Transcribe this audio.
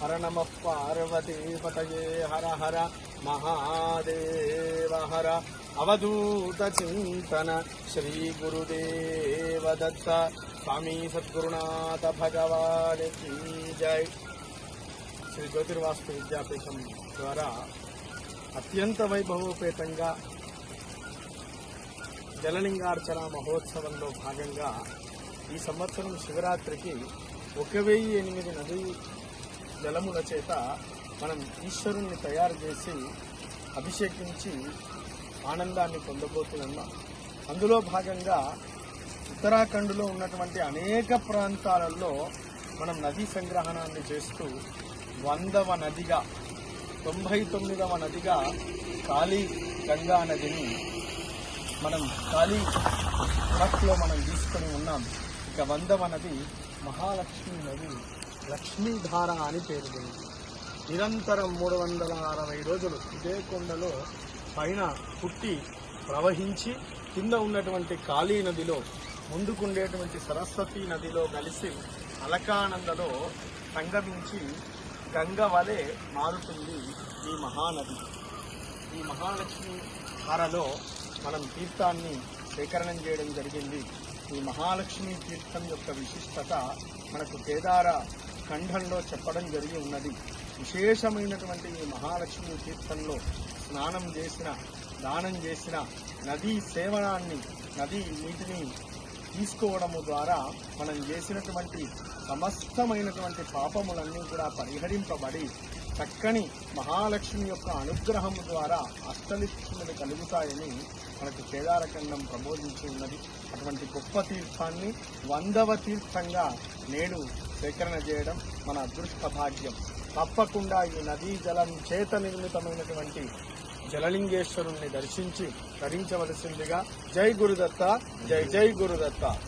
హర నమ పార్వతీ పతయే హర హర మహాదేవ హర అవధూత చింతన శ్రీ గురుదేవ దత్త స్వామి సద్గురునాథ భగవాన్ కీ జై శ్రీ జ్యోతిర్వాస్తు విద్యాపీఠం ద్వారా అత్యంత వైభవోపేతంగా జలలింగార్చన మహోత్సవంలో భాగంగా ఈ సంవత్సరం శివరాత్రికి ఒక వెయ్యి ఎనిమిది నది జలముల చేత మనం ఈశ్వరుణ్ణి తయారు చేసి అభిషేకించి ఆనందాన్ని పొందబోతూ ఉన్నాం అందులో భాగంగా ఉత్తరాఖండ్లో ఉన్నటువంటి అనేక ప్రాంతాలలో మనం నదీ సంగ్రహణాన్ని చేస్తూ వందవ నదిగా తొంభై తొమ్మిదవ నదిగా కాళీ గంగా నదిని మనం ఖాళీ ట్రక్లో మనం తీసుకొని ఉన్నాం. ఇక వందవ నది మహాలక్ష్మి నది. లక్ష్మీధార అని పేరుంది నిరంతరం మూడు వందల అరవై రోజులు ఇదే కొండలో పైన పుట్టి ప్రవహించి కింద ఉన్నటువంటి కాళీ నదిలో ముందుకుండేటువంటి సరస్వతి నదిలో కలిసి అలకానందలో సంగమించి గంగ వలె మారుతుంది ఈ మహానది. ఈ మహాలక్ష్మి ధారలో మనం తీర్థాన్ని సేకరణం చేయడం జరిగింది. ఈ మహాలక్ష్మి తీర్థం యొక్క విశిష్టత మనకు కేదార ఖండంలో చెప్పడం జరిగి ఉన్నది. విశేషమైనటువంటి ఈ మహాలక్ష్మి తీర్థంలో స్నానం చేసిన దానం చేసిన నదీ సేవనాన్ని నదీ నీటిని తీసుకోవడము ద్వారా మనం చేసినటువంటి సమస్తమైనటువంటి పాపములన్నీ కూడా పరిహరింపబడి చక్కని మహాలక్ష్మి యొక్క అనుగ్రహం ద్వారా అష్టలక్ష్ములు కలుగుతాయని మనకు కేదారఖండం ప్రబోధించి ఉన్నది. అటువంటి గొప్ప తీర్థాన్ని వందవ తీర్థంగా నేడు సేకరణ చేయడం మన అదృష్ట భాగ్యం. తప్పకుండా ఈ నదీ జలం చేత నిర్మితమైనటువంటి జలలింగేశ్వరుణ్ణి దర్శించి ధరించవలసిందిగా జై గురుదత్త జై జై గురుదత్త.